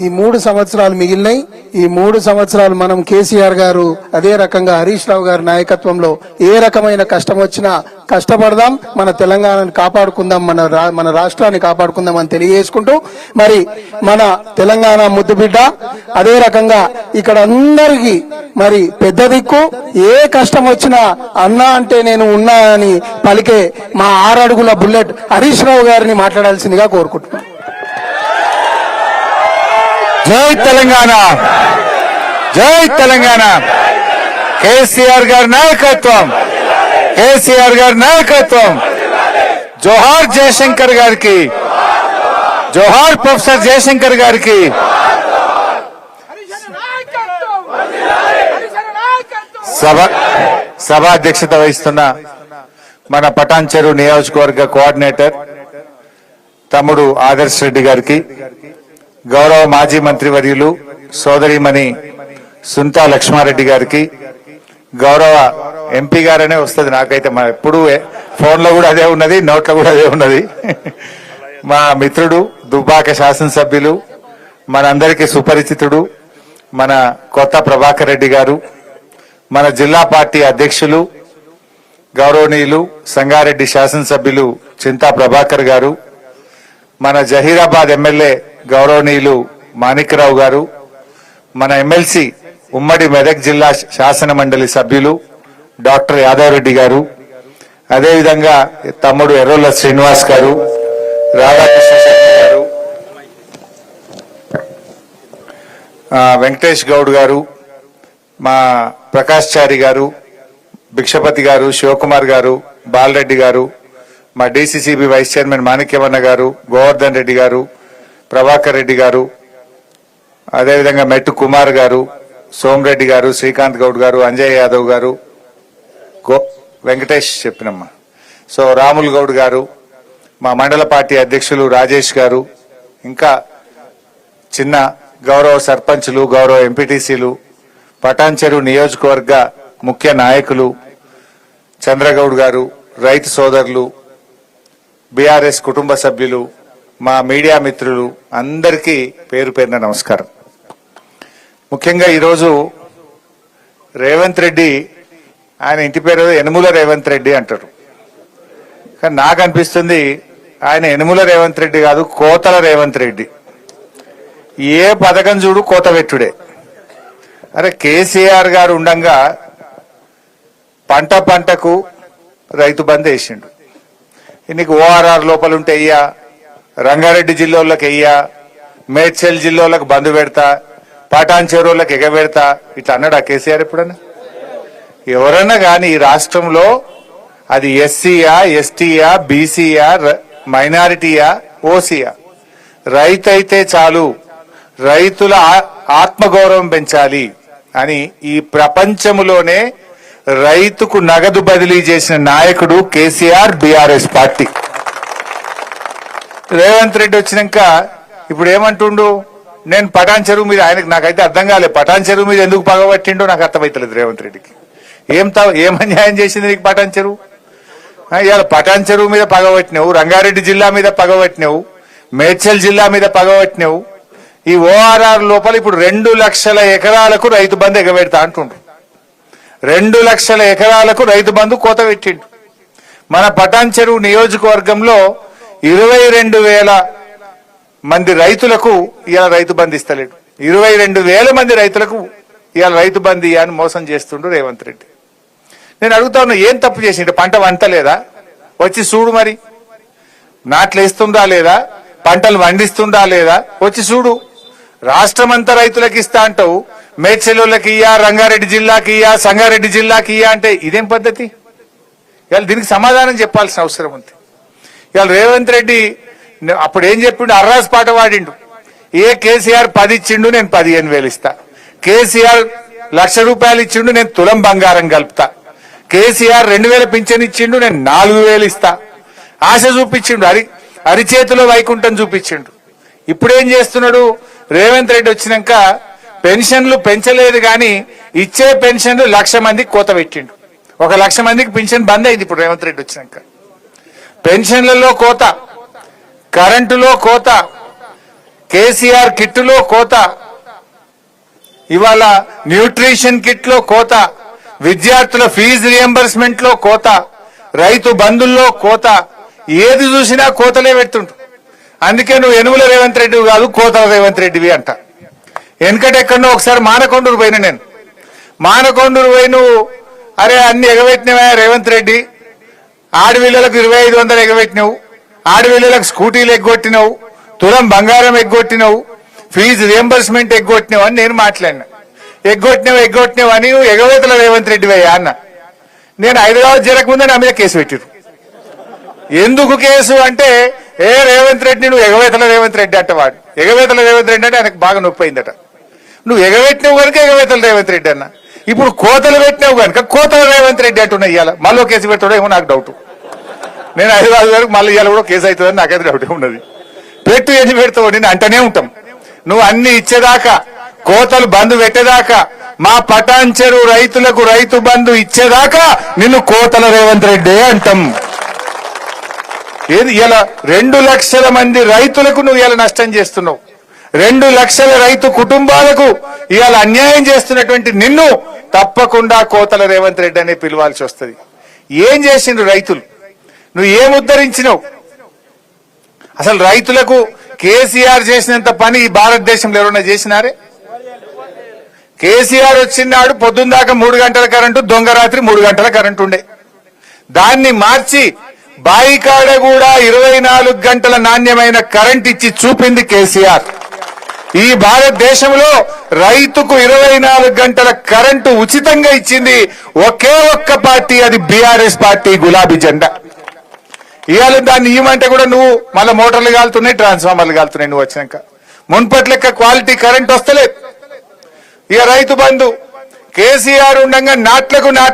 ఈ మూడు సంవత్సరాలు మిగిలినాయి ఈ మూడు సంవత్సరాలు మనం కేసీఆర్ గారు అదే రకంగా హరీష్ రావు గారి నాయకత్వంలో ఏ రకమైన కష్టం వచ్చినా కష్టపడదాం మన తెలంగాణను కాపాడుకుందాం మన రా- మన రాష్ట్రాన్ని కాపాడుకుందాం అని తెలియజేసుకుంటూ మరి మన తెలంగాణ ముద్దుబిడ్డ అదే రకంగా ఇక్కడ అందరికీ మరి పెద్ద దిక్కు ఏ కష్టం వచ్చినా అన్నా అంటే నేను ఉన్నా అని పలికే మా ఆరడుగుల బుల్లెట్ హరీష్ రావు గారిని మాట్లాడాల్సిందిగా కోరుకుంటున్నాను. జై తెలంగాణ. జై తెలంగాణ. కేసీఆర్ గారి నాయకత్వం. కేసీఆర్ గారి నాయకత్వం. జోహార్ జయశంకర్ గారికి. జోహార్ ప్రొఫెసర్ జయశంకర్ గారికి. సభ సభాధ్యక్షత వహిస్తున్న మన పటాన్ చెరువు నియోజకవర్గ కోఆర్డినేటర్ తమ్ముడు ఆదర్శ్ రెడ్డి గారికి. గౌరవ మాజీ మంత్రివర్యులు సోదరిమణి సుంతా లక్ష్మారెడ్డి గారికి గౌరవ ఎంపీ గారనే వస్తుంది నాకైతే. మా ఎప్పుడు ఫోన్లో కూడా అదే ఉన్నది నోట్లో కూడా అదే ఉన్నది. మా మిత్రుడు దుబ్బాక శాసనసభ్యులు మనందరికీ సుపరిచితుడు మన కొత్త ప్రభాకర్ రెడ్డి గారు మన జిల్లా పార్టీ అధ్యక్షులు గౌరవనీయులు సంగారెడ్డి శాసనసభ్యులు చింతా ప్రభాకర్ గారు మన జహీరాబాద్ ఎమ్మెల్యే గౌరవనీయులు మాణిక్యరావు గారు మన ఎమ్మెల్సీ ఉమ్మడి మెదక్ జిల్లా శాసన మండలి సభ్యులు డాక్టర్ యాదవరెడ్డి గారు అదేవిధంగా తమ్ముడు ఎర్రోల శ్రీనివాస్ గారు రాధాకృష్ణ శర్మ గారు వెంకటేష్ గౌడ్ గారు మా ప్రకాష్ చారి గారు భిక్షపతి గారు శివకుమార్ గారు బాలరెడ్డి గారు మా డిసిసిబి వైస్ చైర్మన్ మాణిక్యవన్న గారు గోవర్ధన్ రెడ్డి గారు ప్రభాకర్ రెడ్డి గారు అదేవిధంగా మెట్టు కుమార్ గారు సోమరెడ్డి గారు శ్రీకాంత్ గౌడ్ గారు అంజయ్ యాదవ్ గారు గో వెంకటేష్ చెప్పినమ్మా. సో రాముల్ గౌడ్ గారు మా మండల పార్టీ అధ్యక్షులు రాజేష్ గారు ఇంకా చిన్న గౌరవ సర్పంచ్లు గౌరవ ఎంపీటీసీలు పటాన్చెరు నియోజకవర్గ ముఖ్య నాయకులు చంద్రగౌడ్ గారు రైతు సోదరులు బీఆర్ఎస్ కుటుంబ సభ్యులు మా మీడియా మిత్రులు అందరికీ పేరు పేరున నమస్కారం. ముఖ్యంగా ఈరోజు రేవంత్ రెడ్డి ఆయన ఇంటి పేరు ఎనుముల రేవంత్ రెడ్డి అంటారు. కానీ నాకు అనిపిస్తుంది ఆయన ఎనుముల రేవంత్ రెడ్డి కాదు కోతల రేవంత్ రెడ్డి. ఏ పథకం చూడు కోత పెట్టుడే. అరే కేసీఆర్ గారు ఉండంగా పంట పంటకు రైతు బంద్ వేసిండు. నీకు ఓఆర్ఆర్ లోపల ఉంటే అయ్యా రంగారెడ్డి జిల్లాలకు వెయ్యా మేడ్చల్ జిల్లాలకు బంధు పెడతా పటాన్ చెరువులకు ఎగబెడతా ఇట్లా అన్నాడు ఆ కేసీఆర్ ఎప్పుడన్నా? ఎవరన్నా కానీ ఈ రాష్ట్రంలో అది ఎస్సీయా ఎస్టీయా బీసీయా మైనారిటీయా ఓసీయా? రైతు అయితే చాలు రైతుల ఆత్మగౌరవం పెంచాలి అని ఈ ప్రపంచంలోనే రైతుకు నగదు బదిలీ చేసిన నాయకుడు KCR BRS party. Revanth Reddy వచ్చినాక ఇప్పుడు ఏమంటుండు? నేను పటాన్ చెరువు మీద ఆయనకు నాకైతే అర్థం కాలేదు పటాన్ చెరువు మీద ఎందుకు పగబట్టిండో నాకు అర్థమైతలేదు రేవంత్ రెడ్డికి. ఏం త- ఏం అన్యాయం చేసింది నీకు పటాన్ చెరువు? ఇవాళ పటాన్ చెరువు మీద పగబట్టినావు రంగారెడ్డి జిల్లా మీద పగబట్టినావు మేడ్చల్ జిల్లా మీద పగబట్టినావు. ఈ ఓఆర్ఆర్ లోపల ఇప్పుడు రెండు లక్షల ఎకరాలకు రైతు బంధు ఎగబెడతా అంటుండ్రు. రెండు లక్షల ఎకరాలకు రైతు బంధు కోత పెట్టిండు మన పటాన్ చెరువు నియోజకవర్గంలో ఇరవై రెండు వేల మంది రైతులకు ఇవాళ రైతు బంధు ఇస్తలేడు. ఇరవై రెండు వేల మంది రైతులకు ఇవాళ రైతు బంధు అని మోసం చేస్తుండు రేవంత్ రెడ్డి. నేను అడుగుతా ఉన్నా ఏం తప్పు చేసిండు? పంట వంటలేదా వచ్చి చూడు మరి. నాట్లు వేస్తుందా లేదా? పంటలు వండిస్తుందా లేదా? వచ్చి చూడు. రాష్ట్రం అంతా రైతులకు ఇస్తా అంటావు. మేడ్చెల్లులకి ఇయ్యా రంగారెడ్డి జిల్లాకి ఇయ్యా సంగారెడ్డి జిల్లాకి ఇయ్యా అంటే ఇదేం పద్ధతి? ఇవాళ దీనికి సమాధానం చెప్పాల్సిన అవసరం ఉంది. ఇవాళ రేవంత్ రెడ్డి అప్పుడు ఏం చెప్పిండు? అర్రాస్ పాట పాడిండు. ఏ కేసీఆర్ పది ఇచ్చిండు నేను పదిహేను వేలు ఇస్తా. కేసీఆర్ లక్ష రూపాయలు ఇచ్చిండు నేను తులం బంగారం కలుపుతా. కేసీఆర్ రెండు వేల పింఛన్ ఇచ్చిండు నేను నాలుగు వేలు ఇస్తా. ఆశ చూపించిండు అరి అరిచేతిలో వైకుంఠం చూపించిండు. ఇప్పుడేం చేస్తున్నాడు? రేవంత్ రెడ్డి వచ్చినాక పెన్షన్లు పెంచలేదు కానీ ఇచ్చే పెన్షన్లు లక్ష మందికి కోత పెట్టిండు. ఒక లక్ష మందికి పెన్షన్ బంద్ అయింది ఇప్పుడు రేవంత్ రెడ్డి వచ్చినాక. పెన్షన్లలో కోత కరెంటులో కోత కేసీఆర్ కిట్టులో కోత ఇవాళ న్యూట్రిషన్ కిట్లో కోత విద్యార్థుల ఫీజు రియంబర్స్మెంట్లో కోత రైతు బంధుల్లో కోత ఏది చూసినా కోతలే పెడుతుంటు అందుకే నువ్వు ఎనుగుల రేవంత్ రెడ్డి కాదు కోతల రేవంత్ రెడ్డివి అంట. వెనకటెక్కడో ఒకసారి మానకొండూరు పోయిన నేను. మానకొండూరు పోయి నువ్వు అరే అన్ని ఎగబెట్టినవా రేవంత్ రెడ్డి ఆడవిల్లలకు ఇరవై ఐదు వందలు ఎగబెట్టినావు. ఆడవిల్లలకు స్కూటీలు ఎగ్గొట్టినావు. తులం బంగారం ఎగ్గొట్టినావు. ఫీజు రియంబర్స్మెంట్ ఎగ్గొట్టినావు అని నేను మాట్లాడినా. ఎగ్గొట్టినావు ఎగ్గొట్టినావు అని నువ్వు ఎగవేతల రేవంత్ రెడ్డి అయ్యా అన్న. నేను హైదరాబాద్ జరగకముందే నా మీద కేసు పెట్టిరు ఎందుకు కేసు అంటే ఏ రేవంత్ రెడ్డి నువ్వు ఎగవేతల రేవంత్ రెడ్డి అంటే వాడు. ఎగవేతల రేవంత్ రెడ్డి అంటే ఆయనకు బాగా నొప్పి అయిందట. నువ్వు ఎగవేట్టినావు కనుక ఎగవేతల రేవంత్ రెడ్డి అన్న. ఇప్పుడు కోతలు పెట్టినావు కనుక కోతల రేవంత్ రెడ్డి అంటున్నా ఇవాళ మళ్ళీ కేసు పెట్టాడో ఏమో నాకు డౌట్ నేను హైదరాబాద్ వరకు మళ్ళీ ఇవాళ కూడా కేసు అవుతుందని నాకైతే డౌట్ ఉన్నది. పెట్టు ఎన్ని పెడతావు నేను అంటనే ఉంటాం. నువ్వు అన్ని ఇచ్చేదాకా కోతలు బంధు పెట్టేదాకా మా పటాంచెరు రైతులకు రైతు బంధు ఇచ్చేదాకా నిన్ను కోతల రేవంత్ రెడ్డి అంటాం. ఏది ఇలా రెండు లక్షల మంది రైతులకు నువ్వు ఇలా నష్టం చేస్తున్నావు. రెండు లక్షల రైతు కుటుంబాలకు ఇవాళ అన్యాయం చేస్తున్నటువంటి నిన్ను తప్పకుండా కోతల రేవంత్ రెడ్డి అనే పిలవాల్సి వస్తుంది. ఏం చేసిండ్రు రైతులు? నువ్వు ఏం ఉద్ధరించినావు? అసలు రైతులకు కేసీఆర్ చేసినంత పని ఈ భారతదేశంలో ఎవరైనా చేసినారే? కేసీఆర్ వచ్చినాడు పొద్దున్న దాకా మూడు గంటల కరెంటు దొంగ రాత్రి మూడు గంటల కరెంటు ఉండే. దాన్ని మార్చి బాయికాడ కూడా ఇరవై నాలుగు గంటల నాణ్యమైన కరెంట్ ఇచ్చి చూపింది కేసీఆర్. ఈ భారతదేశంలో రైతుకు ఇరవై నాలుగు గంటల కరెంటు ఉచితంగా ఇచ్చింది ఒకే ఒక్క పార్టీ అది బీఆర్ఎస్ పార్టీ గులాబీ జెండా. ఇవాళ దాన్ని ఇవ్వమంటే కూడా నువ్వు మళ్ళీ మోటార్లు కాలుతున్నాయి ట్రాన్స్ఫార్మర్లు కాలుతున్నాయి నువ్వు వచ్చినాక. మున్పటి లెక్క క్వాలిటీ కరెంట్ వస్తలేదు. ఇక రైతు బంధు కేసీఆర్ ఉండగా నాట్లకు నాట్లు